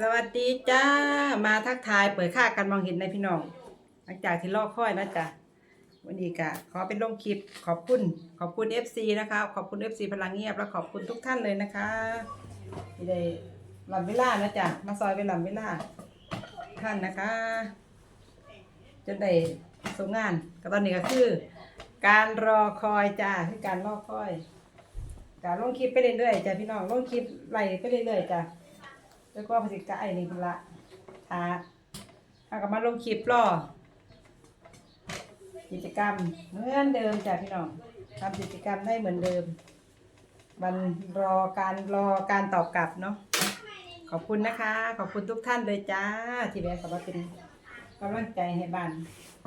สวัสดีจ้า มาทักทายเปิดค่ากันมองเห็นในพี่น้อง หลังจากที่รอคอยนะจ๊ะวันนี้ก็ขอเป็นลงคลิปขอบคุณ ขอบคุณ FC นะคะ ขอบคุณ FC พลังเงียบ และขอบคุณทุกท่านเลยนะคะที่ได้ลำเวลานะจ๊ะมาซอยเป็นลำเวลาท่านนะคะจนได้ส่งงานก็ตอนนี้ก็คือ การรอคอยจ้าคือการรอคอยการลงคลิปไปเรื่อยๆจ้ะพี่น้องลงคลิปไล่ไปเรื่อยๆจ้ะ แล้วก็พฤติกรรมไอ้นี่พุ่นละหาเอากลับมาลงคลิปรอกิจกรรมเหมือนเดิมจ้ะพี่น้องทำกิจกรรมได้เหมือนเดิม มันรอการรอการตอบกลับเนาะขอบคุณนะคะ ขอบคุณทุกท่านเลยจ้า ที่แวะเข้ามาเป็นกำลังใจให้บ้าน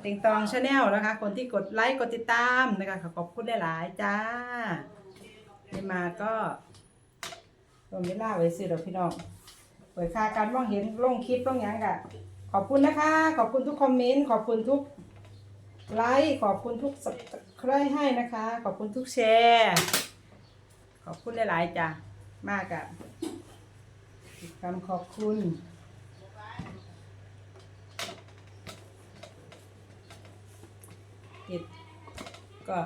เต็งตองชาแนลนะคะ คนที่กดไลค์กดติดตามนะคะขอบคุณหลายๆจ้านี่มาก็ลงเวลาไว้ซื้อดอกพี่น้อง ปิดค่าการมองเห็นลงคลิปลงหยังกะขอบคุณนะคะ ขอบคุณทุกคอมเมนต์ขอบคุณทุกไลค์ขอบคุณทุกสับใครให้นะคะ ขอบคุณทุกแชร์ขอบคุณหลายๆจ้ะมากอะคำขอบคุณติดก็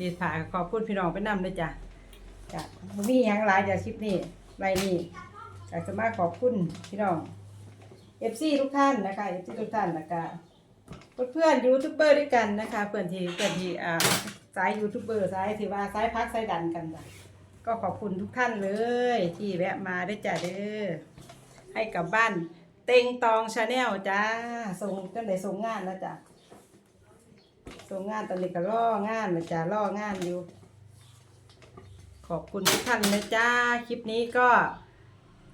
รีดผ่าขอบคุณพี่น้องไปนำเลยจ้ะจ้ะมีหยังหลายจากคลิปนี้ไรนี่ กจะมาขอบคุณพี่น้องเอฟซีทุกท่านนะคะเอฟซีทุกท่านนะคะเพื่อนๆยูทูบเบอร์ด้วยกันนะคะเพื่อนที่เพื่อนที่อ่าสายยูทูบเบอร์สายที่ว่าสายพักสายดันกันจ้ะก็ขอบคุณทุกท่านเลย ที่แวะมาได้จ้ะเด้อให้กับบ้านเต็งตองชาแนลจ้าส่งตั้งแต่ส่งงานแล้วจ้ะส่งงานตอนนี้ก็ล่องานนะจ้ะล่องานอยู่ ขอบคุณทุกท่านนะจ้าคลิปนี้ก็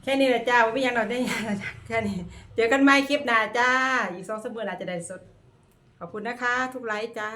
แค่นี้แหละจ้าไม่ยังเราได้ยังนะจ้แค่นี้ เจอกันใหม่คลิปหน้าจ้า อีกสองสามมือนอาจจะได้สด ขอบคุณนะคะ ทุกไลค์จ้า